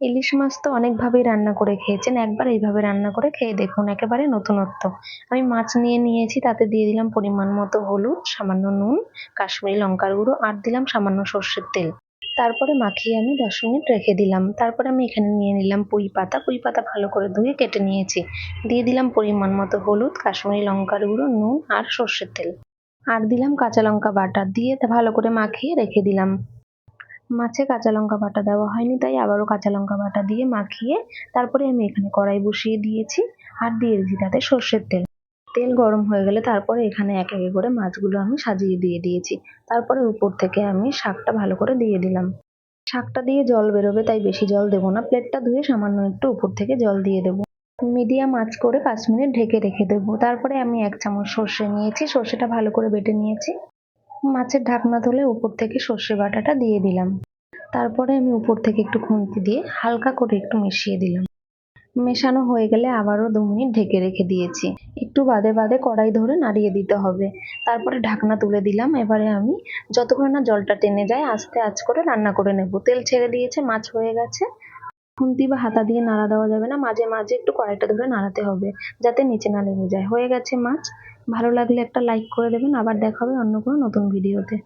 ইলিশ মাছ তো অনেকভাবেই রান্না করে খেয়েছেন। একবার এইভাবে রান্না করে খেয়ে দেখুন, একেবারে নতুনত্ব। আমি মাছ নিয়ে নিয়েছি, তাতে দিয়ে দিলাম পরিমাণ মতো হলুদ, সামান্য নুন, কাশ্মীরি লঙ্কার গুঁড়ো আর দিলাম সামান্য সর্ষের তেল। তারপরে মাখিয়ে আমি দশ মিনিট রেখে দিলাম। তারপরে আমি এখানে নিয়ে নিলাম পুঁই পাতা। পুঁই পাতা ভালো করে ধুয়ে কেটে নিয়েছি। দিয়ে দিলাম পরিমাণ মতো হলুদ, কাশ্মীরি লঙ্কার গুঁড়ো, নুন আর সর্ষের তেল। আর দিলাম কাঁচা লঙ্কা বাটা। দিয়ে ভালো করে মাখিয়ে রেখে দিলাম। মাছে কাঁচা লঙ্কা বাটা দেওয়া হয়নি, তাই আবারও কাঁচা লঙ্কা বাটা দিয়ে মাখিয়ে তারপরে আমি এখানে কড়াই বসিয়ে দিয়েছি আর দিয়ে দিয়েছি তাতে সর্ষের তেল। তেল গরম হয়ে গেলে তারপরে এখানে এক একে করে মাছগুলো আমি সাজিয়ে দিয়ে দিয়েছি। তারপরে উপর থেকে আমি শাকটা ভালো করে দিয়ে দিলাম। শাকটা দিয়ে জল বেরোবে, তাই বেশি জল দেবো না। প্লেটটা ধুয়ে সামান্য একটু উপর থেকে জল দিয়ে দেবো। মিডিয়াম আঁচ করে পাঁচ মিনিট ঢেকে রেখে দেবো। তারপরে আমি এক চামচ সর্ষে নিয়েছি। সর্ষেটা ভালো করে বেটে নিয়েছি। মাছের ঢাকনা তুলে উপর থেকে সর্ষে বাটাটা দিয়ে দিলাম। তারপরে আমি উপর থেকে একটু খুন্তি দিয়ে হালকা করে একটু মিশিয়ে দিলাম। মেশানো হয়ে গেলে আবারও দু মিনিট ঢেকে রেখে দিয়েছি। একটু বাদে বাদে কড়াই ধরে নাড়িয়ে দিতে হবে। তারপরে ঢাকনা তুলে দিলাম। এবারে আমি যতক্ষণ না জলটা টেনে যায়, আস্তে আঁচ করে রান্না করে নেব। তেল ছেড়ে দিয়েছে, মাছ হয়ে গেছে। খুন্তি বা হাতা দিয়ে নাড়া দেওয়া যাবে না। মাঝে মাঝে একটু কড়াইটা ধরে নাড়াতে হবে, যাতে নিচে না লেগে যায়। হয়ে গেছে মাছ। ভালো লাগলে একটা লাইক করে দেবেন। আবার দেখা হবে অন্য কোনো নতুন ভিডিওতে